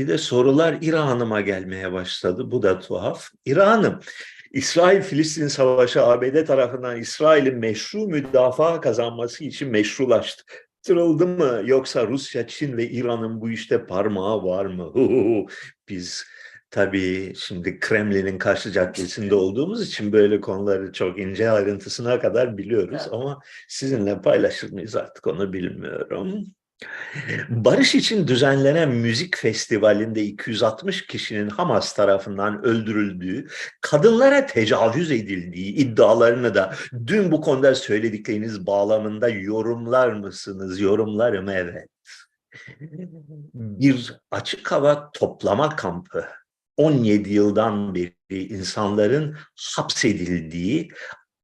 Bir de sorular İran'ıma gelmeye başladı. Bu da tuhaf. İran'ım, İsrail-Filistin Savaşı ABD tarafından İsrail'in meşru müdafaa kazanması için meşrulaştırıldı mı? Yoksa Rusya, Çin ve İran'ın bu işte parmağı var mı? Biz tabii şimdi Kremlin'in karşı caddesinde olduğumuz için böyle konuları çok ince ayrıntısına kadar biliyoruz Evet. ama sizinle paylaşır mıyız artık onu bilmiyorum. Barış için düzenlenen müzik festivalinde 260 kişinin Hamas tarafından öldürüldüğü, kadınlara tecavüz edildiği iddialarını da dün bu konuda söyledikleriniz bağlamında yorumlar mısınız? Yorumlarım evet. Bir açık hava toplama kampı 17 yıldan beri insanların hapsedildiği,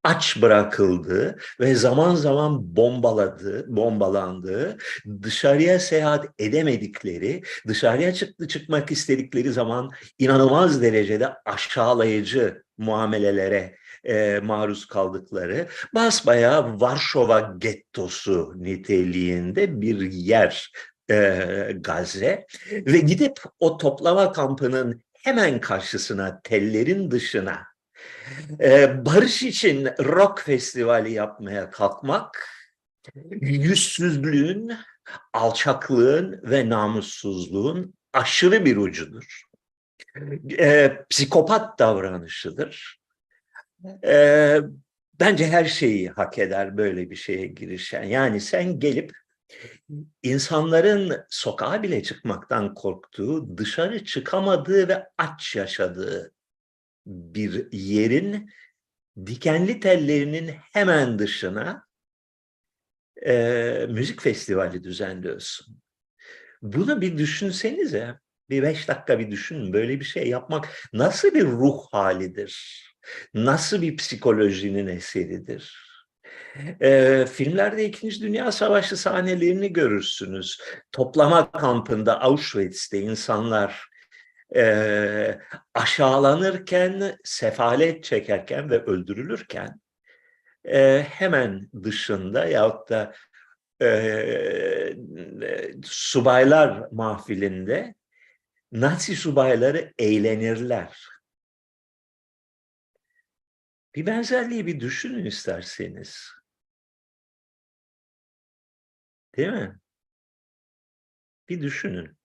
aç bırakıldığı ve zaman zaman bombaladığı, bombalandığı, dışarıya seyahat edemedikleri, dışarıya çıktı çıkmak istedikleri zaman inanılmaz derecede aşağılayıcı muamelelere e, maruz kaldıkları, basbayağı Varşova gettosu niteliğinde bir yer e, Gazze. Ve gidip o toplama kampının hemen karşısına, tellerin dışına e, barış için rock festivali yapmaya kalkmak, yüzsüzlüğün, alçaklığın ve namussuzluğun aşırı bir ucudur. E, psikopat davranışıdır. E, bence her şeyi hak eder böyle bir şeye girişen. Yani sen gelip insanların sokağa bile çıkmaktan korktuğu, dışarı çıkamadığı ve aç yaşadığı bir yerin dikenli tellerinin hemen dışına e, müzik festivali düzenliyorsun. Bunu bir düşünsenize. Bir beş dakika bir düşünün. Böyle bir şey yapmak nasıl bir ruh halidir? Nasıl bir psikolojinin eseridir? E, filmlerde İkinci Dünya Savaşı sahnelerini görürsünüz. Toplama kampında Auschwitz'te insanlar e, aşağılanırken, sefalet çekerken ve öldürülürken e, hemen dışında yahut da e, subaylar mahfilinde Nazi subayları eğlenirler. Bir benzerliği bir düşünün isterseniz. Değil mi? Bir düşünün.